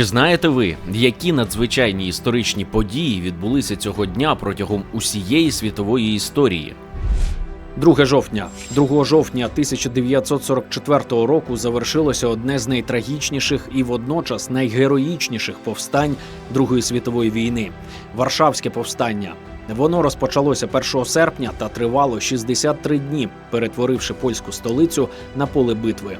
Чи знаєте ви, які надзвичайні історичні події відбулися цього дня протягом усієї світової історії? 2 жовтня. 2 жовтня 1944 року завершилося одне з найтрагічніших і водночас найгероїчніших повстань Другої світової війни Варшавське повстання. Воно розпочалося 1 серпня та тривало 63 дні, перетворивши польську столицю на поле битви.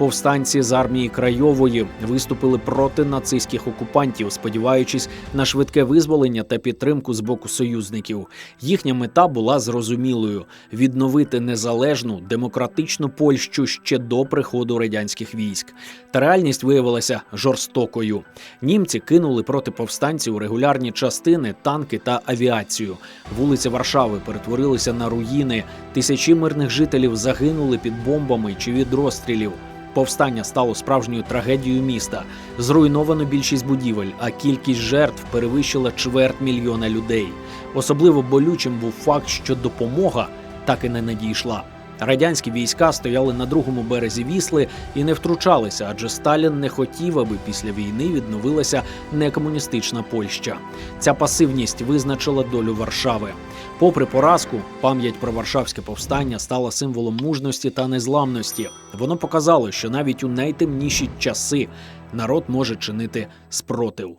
Повстанці з армії Крайової виступили проти нацистських окупантів, сподіваючись на швидке визволення та підтримку з боку союзників. Їхня мета була зрозумілою: відновити незалежну демократичну Польщу ще до приходу радянських військ. Та реальність виявилася жорстокою. Німці кинули проти повстанців регулярні частини, танки та авіацію. Вулиці Варшави перетворилися на руїни. Тисячі мирних жителів загинули під бомбами чи від розстрілів. Повстання стало справжньою трагедією міста. Зруйновано більшість будівель, а кількість жертв перевищила чверть мільйона людей. Особливо болючим був факт, що допомога так і не надійшла. Радянські війська стояли на другому березі Вісли і не втручалися, адже Сталін не хотів, аби після війни відновилася некомуністична Польща. Ця пасивність визначила долю Варшави. Попри поразку, пам'ять про Варшавське повстання стала символом мужності та незламності. Воно показало, що навіть у найтемніші часи народ може чинити спротив.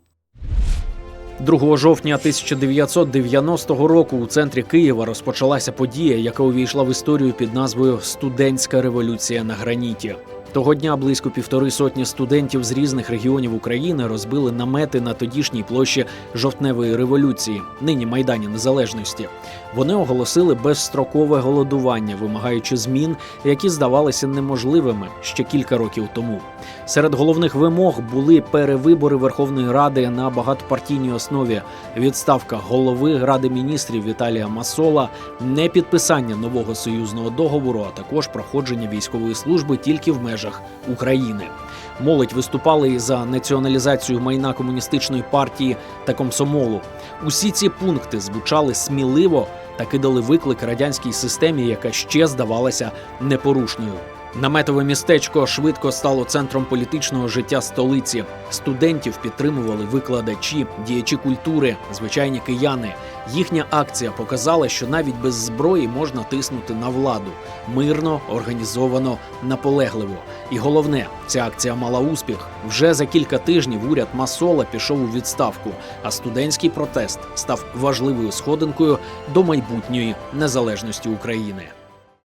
2 жовтня 1990 року у центрі Києва розпочалася подія, яка увійшла в історію під назвою Студентська революція на граніті. Того дня близько півтори сотні студентів з різних регіонів України розбили намети на тодішній площі жовтневої революції, нині Майдані Незалежності. Вони оголосили безстрокове голодування, вимагаючи змін, які здавалися неможливими ще кілька років тому. Серед головних вимог були перевибори Верховної Ради на багатопартійній основі, відставка голови Ради міністрів Віталія Масола, непідписання нового союзного договору, а також проходження військової служби тільки в межах України. Молодь виступали і за націоналізацію майна комуністичної партії та комсомолу. Усі ці пункти звучали сміливо та кидали виклик радянській системі, яка ще здавалася непорушною. Наметове містечко швидко стало центром політичного життя столиці. Студентів підтримували викладачі, діячі культури, звичайні кияни. Їхня акція показала, що навіть без зброї можна тиснути на владу мирно, організовано, наполегливо. І головне, ця акція мала успіх. Вже за кілька тижнів уряд Масола пішов у відставку, а студентський протест став важливою сходинкою до майбутньої незалежності України.